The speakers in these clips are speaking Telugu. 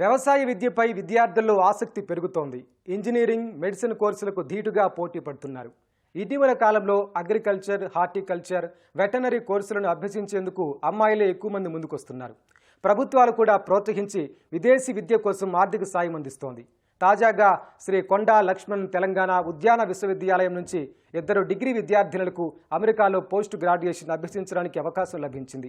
వ్యవసాయ విద్యపై విద్యార్థుల్లో ఆసక్తి పెరుగుతోంది. ఇంజనీరింగ్ మెడిసిన్ కోర్సులకు ధీటుగా పోటీ పడుతున్నారు. ఇటీవల కాలంలో అగ్రికల్చర్ హార్టికల్చర్ వెటనరీ కోర్సులను అభ్యసించేందుకు అమ్మాయిలే ఎక్కువ మంది ముందుకొస్తున్నారు. ప్రభుత్వాలు కూడా ప్రోత్సహించి విదేశీ విద్య కోసం ఆర్థిక సాయం అందిస్తోంది. తాజాగా శ్రీ కొండా లక్ష్మణ్ తెలంగాణ ఉద్యాన విశ్వవిద్యాలయం నుంచి ఇద్దరు డిగ్రీ విద్యార్థినులకు అమెరికాలో పోస్ట్ గ్రాడ్యుయేషన్ అభ్యసించడానికి అవకాశం లభించింది.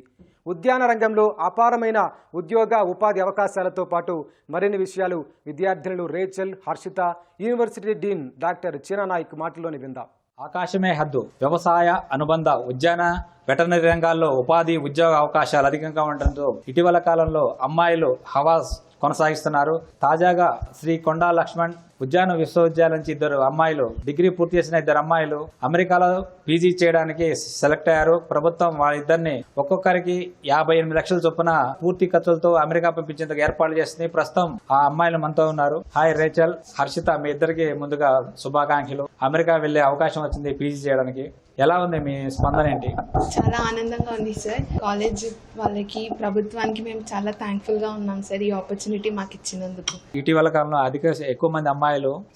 ఉద్యాన రంగంలో అపారమైన ఉద్యోగ ఉపాధి అవకాశాలతో పాటు మరిన్ని విషయాలు విద్యార్థినులు Rachel Harshita university dean doctor Cheena Nayak మాటల్లోని విందాం. ఆకాశమే హద్దు. వ్యవసాయ అనుబంధ ఉద్యాన వెటర్నరీ రంగాల్లో ఉపాధి ఉద్యోగ అవకాశాలు అధికంగా ఉండడంతో ఇటీవల కాలంలో అమ్మాయిలు హవాస్ కొనసాగిస్తున్నారు. తాజాగా శ్రీ కొండా లక్ష్మణ్ ఉద్యాన విశ్వవిద్యాలయం నుంచి ఇద్దరు అమ్మాయిలు డిగ్రీ పూర్తి చేసిన ఇద్దరు అమ్మాయిలు అమెరికాలో పీజీ చేయడానికి సెలెక్ట్ అయ్యారు. ప్రభుత్వం వాళ్ళిద్దరిని ఒక్కొక్కరికి యాభై ఎనిమిది లక్షల చొప్పున పూర్తి ఖర్చులతో అమెరికా పంపించేందుకు ఏర్పాట్లు చేస్తుంది ప్రస్తుతం ఆ అమ్మాయిలు మనతో ఉన్నారు. హాయ్ రేచల్ హర్షిత మీ ఇద్దరికి ముందుగా శుభాకాంక్షలు. అమెరికా వెళ్ళే అవకాశం వచ్చింది పీజీ చేయడానికి. ఎలా ఉంది మీ స్పందన ఏంటి? చాలా ఆనందంగా ఉంది సార్. కాలేజ్ వాళ్ళకి ప్రభుత్వానికి మేము చాలా థ్యాంక్ఫుల్గా ఉన్నాం సార్ ఈ ఆపర్చునిటీ మాకు ఇచ్చినందుకు ఇటీవల కాలంలో అధిక ఎక్కువ మంది అమ్మాయిలు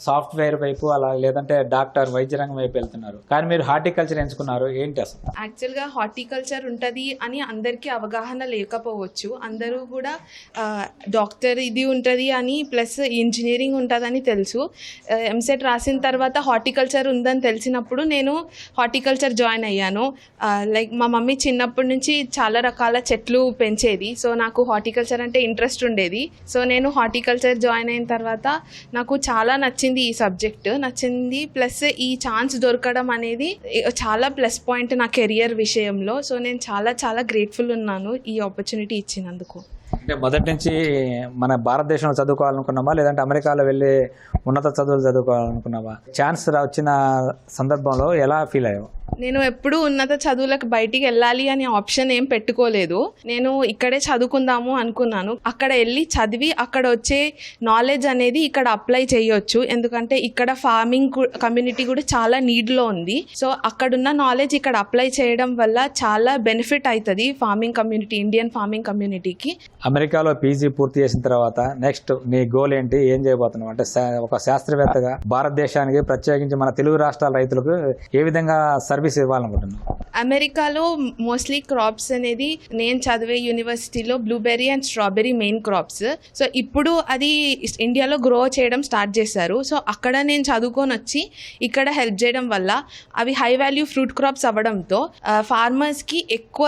సాఫ్ట్వేర్ వైపు అలా లేదంటే డాక్టర్ వైద్య రంగం వైపు వెళ్తున్నారు. కానీ మీరు హార్టికల్చర్ ఎంచుకున్నారు. ఏంటి అసలు? యాక్చువల్గా హార్టికల్చర్ ఉంటుంది అని అందరికీ అవగాహన లేకపోవచ్చు. అందరూ కూడా డాక్టర్ ఇది ఉంటుంది అని ప్లస్ ఇంజనీరింగ్ ఉంటుందని తెలుసు. ఎంసెట్ రాసిన తర్వాత హార్టికల్చర్ ఉందని తెలిసినప్పుడు నేను హార్టికల్చర్ జాయిన్ అయ్యాను. లైక్ మా మమ్మీ చిన్నప్పటి నుంచి చాలా రకాల చెట్లు పెంచేది. సో నాకు హార్టికల్చర్ అంటే ఇంట్రెస్ట్ ఉండేది. సో నేను హార్టికల్చర్ జాయిన్ అయిన తర్వాత నాకు చాలా చాలా నచ్చింది ఈ సబ్జెక్ట్. నచ్చింది ప్లస్ ఈ ఛాన్స్ దొరకడం అనేది చాలా ప్లస్ పాయింట్ నా కెరియర్ విషయంలో. సో నేను చాలా చాలా గ్రేట్ఫుల్ ఉన్నాను ఈ ఆపర్చునిటీ ఇచ్చినందుకు. అంటే మొదటి నుంచి మన భారతదేశంలో చదువుకోవాలనుకున్నావా లేదంటే అమెరికాలో వెళ్ళి ఉన్నత చదువులు చదువుకోవాలనుకున్నావా ఛాన్స్ వచ్చిన సందర్భంలో ఎలా ఫీల్ అయ్యావు? నేను ఎప్పుడూ ఉన్నత చదువులకు బయటికి వెళ్ళాలి అనే ఆప్షన్ ఏం పెట్టుకోలేదు. నేను ఇక్కడే చదువుకుందాము అనుకున్నాను. అక్కడ వెళ్ళి చదివి అక్కడ వచ్చే నాలెడ్జ్ అనేది ఇక్కడ అప్లై చేయొచ్చు. ఎందుకంటే ఇక్కడ ఫార్మింగ్ కమ్యూనిటీ కూడా చాలా నీడ్లో ఉంది. సో అక్కడున్న నాలెడ్జ్ ఇక్కడ అప్లై చేయడం వల్ల చాలా బెనిఫిట్ అవుతుంది ఫార్మింగ్ కమ్యూనిటీ ఇండియన్ ఫార్మింగ్ కమ్యూనిటీకి అమెరికాలో పీజీ పూర్తి చేసిన తర్వాత నెక్స్ట్ నీ గోల్ ఏంటి? ఏం చేయబోతున్నావు? అంటే ఒక శాస్త్రవేత్తగా భారతదేశానికి ప్రత్యేకించి మన తెలుగు రాష్ట్రాల రైతులకు ఏ విధంగా సర్వీస్ ఇవ్వాలనుకుంటున్నావు అమెరికాలో మోస్ట్లీ క్రాప్స్ అనేది నేను చదివే యూనివర్సిటీలో blueberry and strawberry main crops so ఇప్పుడు అది ఇండియాలో గ్రో చేయడం స్టార్ట్ చేశారు. సో అక్కడ నేను చదువుకొని వచ్చి ఇక్కడ హెల్ప్ చేయడం వల్ల అవి హై వాల్యూ ఫ్రూట్ క్రాప్స్ అవ్వడంతో ఫార్మర్స్కి ఎక్కువ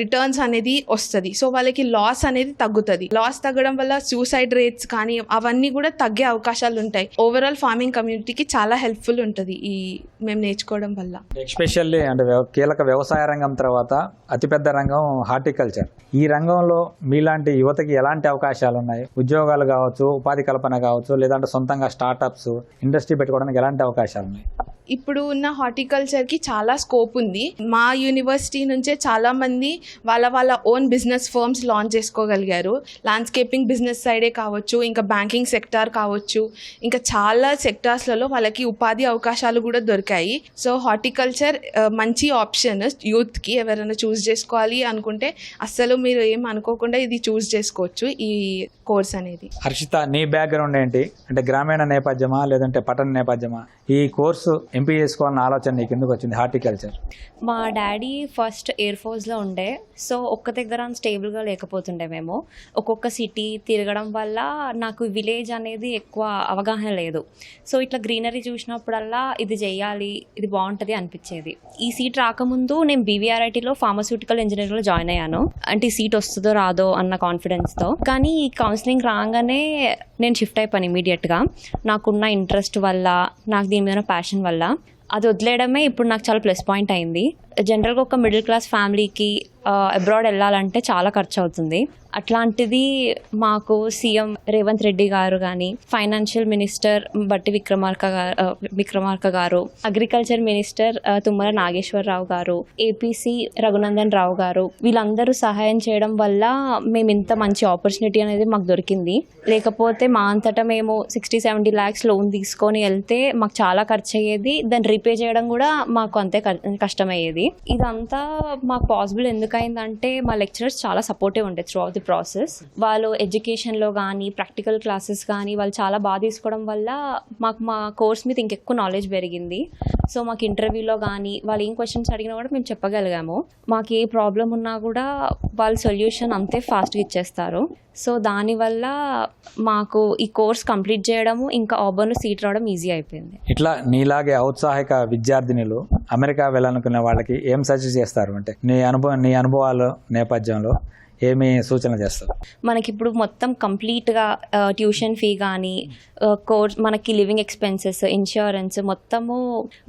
రిటర్న్స్ అనేది వస్తుంది. సో వాళ్ళకి లాస్ అనేది తగ్గుతుంది. లాస్ తగ్గడం వల్ల సూసైడ్ రేట్స్ కానీ అవన్నీ కూడా తగ్గే అవకాశాలు ఉంటాయి. ఓవరాల్ ఫార్మింగ్ కమ్యూనిటీకి చాలా హెల్ప్ఫుల్ ఉంటుంది ఈ మేము నేర్చుకోవడం వల్ల. ఎస్పెషల్లీ అంటే కీలక వ్యవసాయ రంగం తర్వాత అతిపెద్ద రంగం హార్టికల్చర్. ఈ రంగంలో మీలాంటి యువతకి ఎలాంటి అవకాశాలు ఉన్నాయి ఉద్యోగాలు కావచ్చు ఉపాధి కల్పన కావచ్చు లేదంటే సొంతంగా స్టార్టప్స్ ఇండస్ట్రీ పెట్టుకోవడానికి ఎలాంటి అవకాశాలు ఉన్నాయి ఇప్పుడు ఉన్న హార్టికల్చర్కి చాలా స్కోప్ ఉంది. మా యూనివర్సిటీ నుంచే చాలా మంది వాళ్ళ వాళ్ళ ఓన్ బిజినెస్ ఫర్మ్స్ లాంచ్ చేసుకోగలిగారు. ల్యాండ్స్కేపింగ్ బిజినెస్ సైడే కావచ్చు ఇంకా బ్యాంకింగ్ సెక్టార్ కావచ్చు ఇంకా చాలా సెక్టార్స్లలో వాళ్ళకి ఉపాధి అవకాశాలు కూడా దొరికాయి. సో హార్టికల్చర్ uh, మంచి ఆప్షన్ యూత్కి ఎవరైనా చూస్ చేసుకోవాలి అనుకుంటే అస్సలు మీరు ఏం అనుకోకుండా ఇది చూస్ చేసుకోవచ్చు ఈ కోర్స్ అనేది. హర్షిత నీ బ్యాక్గ్రౌండ్ ఏంటి? అంటే గ్రామీణ నేపథ్యమా లేదంటే పట్టణ నేపథ్యమా? ఈ కోర్సు ఎంపీ చేసుకోవాలన్న ఆలోచన నీకు ఎందుకు వచ్చింది? హార్టికల్చర్ మా డాడీ ఫస్ట్ ఎయిర్ ఫోర్స్లో ఉండే. సో ఒక్క దగ్గర స్టేబుల్గా లేకపోతుండే మేము. ఒక్కొక్క సిటీ తిరగడం వల్ల నాకు విలేజ్ అనేది ఎక్కువ అవగాహన లేదు. సో ఇట్లా గ్రీనరీ చూసినప్పుడల్లా ఇది చేయాలి ఇది బాగుంటుంది అనిపించేది. ఈ సీట్ రాకముందు నేను బీవీఆర్ఐటీలో ఫార్మస్యూటికల్ ఇంజనీరింగ్లో జాయిన్ అయ్యాను. అంటే ఈ సీట్ వస్తుందో రాదో అన్న కాన్ఫిడెన్స్తో కానీ ఈ కౌన్సిలింగ్ రాగానే నేను షిఫ్ట్ అయిపోయాను ఇమీడియట్గా నాకున్న ఇంట్రెస్ట్ వల్ల నాకు దీని మీద ప్యాషన్ వల్ల. అది వదిలేయడమే ఇప్పుడు నాకు చాలా ప్లస్ పాయింట్ అయింది. జనరల్గా ఒక మిడిల్ క్లాస్ ఫ్యామిలీకి అబ్రాడ్ వెళ్ళాలంటే చాలా ఖర్చు అవుతుంది అట్లాంటిది మాకు సీఎం రేవంత్ రెడ్డి గారు కానీ ఫైనాన్షియల్ మినిస్టర్ బట్టి విక్రమార్క గారు విక్రమార్క గారు అగ్రికల్చర్ మినిస్టర్ తుమ్మల నాగేశ్వరరావు గారు ఏపీసీ రఘునందన్ రావు గారు వీళ్ళందరూ సహాయం చేయడం వల్ల మేము ఇంత మంచి ఆపర్చునిటీ అనేది మాకు దొరికింది. లేకపోతే మా అంతటా మేము సిక్స్టీ సెవెంటీ ల్యాక్స్ లోన్ తీసుకొని వెళ్తే మాకు చాలా ఖర్చు అయ్యేది దాన్ని రీపే చేయడం కూడా మాకు అంతే క- కష్టమయ్యేది. ఇదంతా మాకు పాసిబుల్ ఎందుకైందంటే మా లెక్చరర్స్ చాలా సపోర్టివ్ ఉండే త్రూ అవుట్ ది ప్రాసెస్ వాళ్ళు ఎడ్యుకేషన్లో కానీ ప్రాక్టికల్ క్లాసెస్ కానీ వాళ్ళు చాలా బాగా తీసుకోవడం వల్ల మాకు మా కోర్స్ మీద ఇంకెక్కువ నాలెడ్జ్ పెరిగింది. సో మాకు ఇంటర్వ్యూలో కానీ వాళ్ళు ఏం క్వశ్చన్స్ అడిగినా కూడా మేము చెప్పగలిగాము. మాకు ఏ ప్రాబ్లం ఉన్నా కూడా వాళ్ళు సొల్యూషన్ అంతే ఫాస్ట్గా ఇచ్చేస్తారు. సో దానివల్ల మాకు ఈ కోర్స్ కంప్లీట్ చేయడము ఇంకా ఆబర్ను సీట్ రావడం ఈజీ అయిపోయింది. ఇట్లా నీలాగే ఔత్సాహిక విద్యార్థినులు అమెరికా వెళ్ళాలనుకునే వాళ్ళకి ఏం సజెస్ట్ చేస్తారు? అంటే నీ అనుభవం నీ అనుభవాలు నేపథ్యంలో ఏమి సూచన చేస్తారు? మనకి ఇప్పుడు మొత్తం కంప్లీట్గా ట్యూషన్ ఫీ కానీ కోర్స్ మనకి లివింగ్ ఎక్స్పెన్సెస్ ఇన్సూరెన్స్ మొత్తము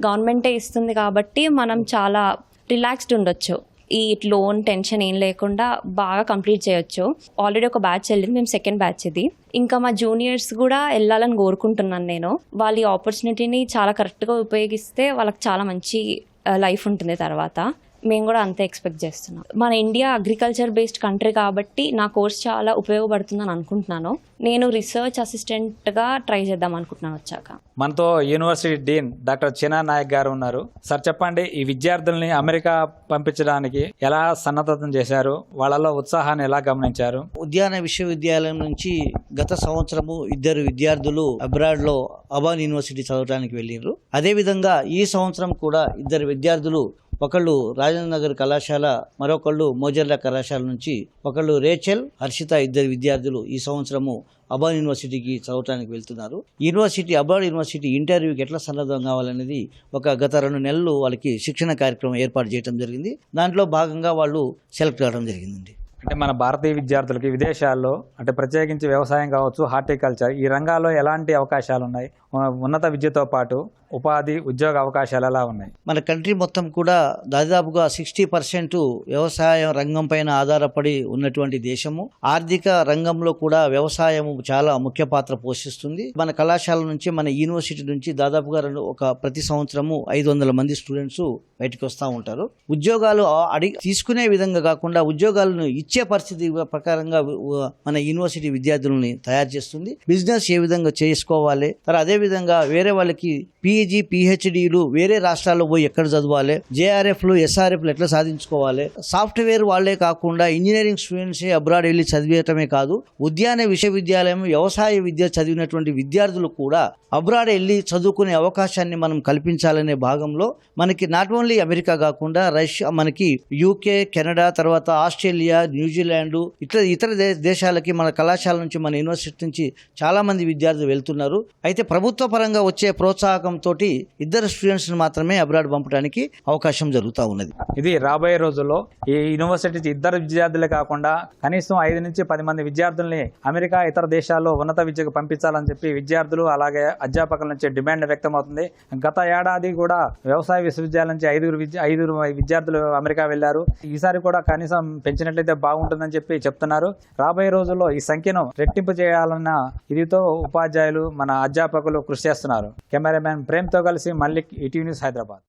గవర్నమెంటే ఇస్తుంది కాబట్టి మనం చాలా రిలాక్స్డ్ ఉండొచ్చు. ఈ లోన్ టెన్షన్ ఏం లేకుండా బాగా కంప్లీట్ చేయొచ్చు. ఆల్రెడీ ఒక బ్యాచ్ వెళ్ళింది మేము సెకండ్ బ్యాచ్ ఇది. ఇంకా మా జూనియర్స్ కూడా వెళ్ళాలని కోరుకుంటున్నాను నేను. వాళ్ళ ఈ ఆపర్చునిటీని చాలా కరెక్ట్గా ఉపయోగిస్తే వాళ్ళకి చాలా మంచి లైఫ్ ఉంటుంది తర్వాత. మేము కూడా అంతే ఎక్స్పెక్ట్ చేస్తున్నాం. మన ఇండియా అగ్రికల్చర్ బేస్డ్ కంట్రీ కాబట్టి నా కోర్స్ చాలా ఉపయోగపడుతుందని అనుకుంటున్నాను. నేను రీసెర్చ్ అసిస్టెంట్గా ట్రై చేద్దాం అనుకుంటున్నాను వచ్చాక. మనతో university dean doctor China Nayak garu ఉన్నారు. సార్ చెప్పండి ఈ విద్యార్థుల్ని అమెరికా పంపించడానికి ఎలా సన్నద్ధతం చేశారు? వాళ్ళలో ఉత్సాహాన్ని ఎలా గమనించారు? ఉద్యాన విశ్వవిద్యాలయం నుంచి గత సంవత్సరము ఇద్దరు విద్యార్థులు అబ్రాడ్లో అబాన్ యూనివర్సిటీ చదవడానికి వెళ్ళారు అదేవిధంగా ఈ సంవత్సరం కూడా ఇద్దరు విద్యార్థులు ఒకళ్ళు రాజేంద్ర నగర్ కళాశాల మరొకళ్ళు మోజర్ల కళాశాల నుంచి ఒకళ్ళు రేచల్ హర్షిత ఇద్దరు విద్యార్థులు ఈ సంవత్సరము అబాన్ యూనివర్సిటీకి చదవటానికి వెళ్తున్నారు. యూనివర్సిటీ అబాన్ యూనివర్సిటీ ఇంటర్వ్యూకి ఎట్లా సన్నద్ధం కావాలనేది ఒక గత రెండు నెలలు వాళ్ళకి శిక్షణ కార్యక్రమం ఏర్పాటు చేయడం జరిగింది. దాంట్లో భాగంగా వాళ్ళు సెలెక్ట్ కావడం జరిగిందండి. అంటే మన భారతీయ విద్యార్థులకి విదేశాల్లో అంటే ప్రత్యేకించి వ్యవసాయం కావచ్చు హార్టికల్చర్ ఈ రంగాల్లో ఎలాంటి అవకాశాలు ఉన్నాయి ఉన్నత విద్యతో పాటు ఉపాధి ఉద్యోగ అవకాశాలు ఎలా ఉన్నాయి? మన కంట్రీ మొత్తం కూడా దాదాపుగా సిక్స్టీ పర్సెంట్ వ్యవసాయ రంగం పైన ఆధారపడి ఉన్నటువంటి దేశము. ఆర్థిక రంగంలో కూడా వ్యవసాయం చాలా ముఖ్య పాత్ర పోషిస్తుంది. మన కళాశాల నుంచి మన యూనివర్సిటీ నుంచి దాదాపుగా రెండు ఒక ప్రతి సంవత్సరము ఐదు వందల మంది స్టూడెంట్స్ బయటకు వస్తూ ఉంటారు. ఉద్యోగాలు అడిగి తీసుకునే విధంగా కాకుండా ఉద్యోగాలను ఇచ్చే పరిస్థితి ప్రకారంగా మన యూనివర్సిటీ విద్యార్థులని తయారు చేస్తుంది. బిజినెస్ ఏ విధంగా చేసుకోవాలి? తర్వాత అదే విధంగా వేరే వాళ్ళకి పీజీ పిహెచ్డీలు వేరే రాష్ట్రాల్లో పోయి ఎక్కడ చదవాలి? జేఆర్ఎఫ్లు ఎస్ఆర్ఎఫ్లు ఎట్లా సాధించుకోవాలి? సాఫ్ట్వేర్ వాళ్ళే కాకుండా ఇంజనీరింగ్ స్టూడెంట్సే అబ్రాడ్ వెళ్ళి చదివేయటమే కాదు ఉద్యాన విశ్వవిద్యాలయం వ్యవసాయ విద్య చదివినటువంటి విద్యార్థులు కూడా అబ్రాడ్ వెళ్ళి చదువుకునే అవకాశాన్ని మనం కల్పించాలనే భాగంలో మనకి నాట్ ఓన్లీ అమెరికా కాకుండా రష్యా మనకి యూకే కెనడా తర్వాత ఆస్ట్రేలియా న్యూజిలాండ్ ఇతర ఇతర దేశాలకి మన కళాశాల నుంచి మన యూనివర్సిటీ నుంచి చాలా మంది విద్యార్థులు వెళ్తున్నారు. అయితే ప్రభుత్వ పరంగా వచ్చే ప్రోత్సాహకంతో ఇద్దరు స్టూడెంట్స్ని మాత్రమే అబ్రాడ్ పంపడానికి అవకాశం జరుగుతూ ఉన్నది. ఇది రాబోయే రోజుల్లో ఈ యూనివర్సిటీ ఇద్దరు విద్యార్థులే కాకుండా కనీసం ఐదు నుంచి పది మంది విద్యార్థుల్ని అమెరికా ఇతర దేశాల్లో ఉన్నత విద్యకు పంపించాలని చెప్పి విద్యార్థులు అలాగే అధ్యాపకుల నుంచి డిమాండ్ వ్యక్తమవుతుంది. గత ఏడాది కూడా వ్యవసాయ విశ్వవిద్యాలయం నుంచి ఐదుగురు విద్య ఐదుగురు విద్యార్థులు అమెరికా వెళ్ళారు ఈసారి కూడా కనీసం పెంచినట్లయితే బాగుంటుందని చెప్పి చెప్తున్నారు. రాబోయే రోజుల్లో ఈ సంఖ్యను రెట్టింపు చేయాలన్న ఇదితో ఉపాధ్యాయులు మన అధ్యాపకులు కృషి చేస్తున్నారు. కెమెరామెన్ ప్రేమ్తో కలిసి మల్లిక్ ఈటీవీ న్యూస్ హైదరాబాద్.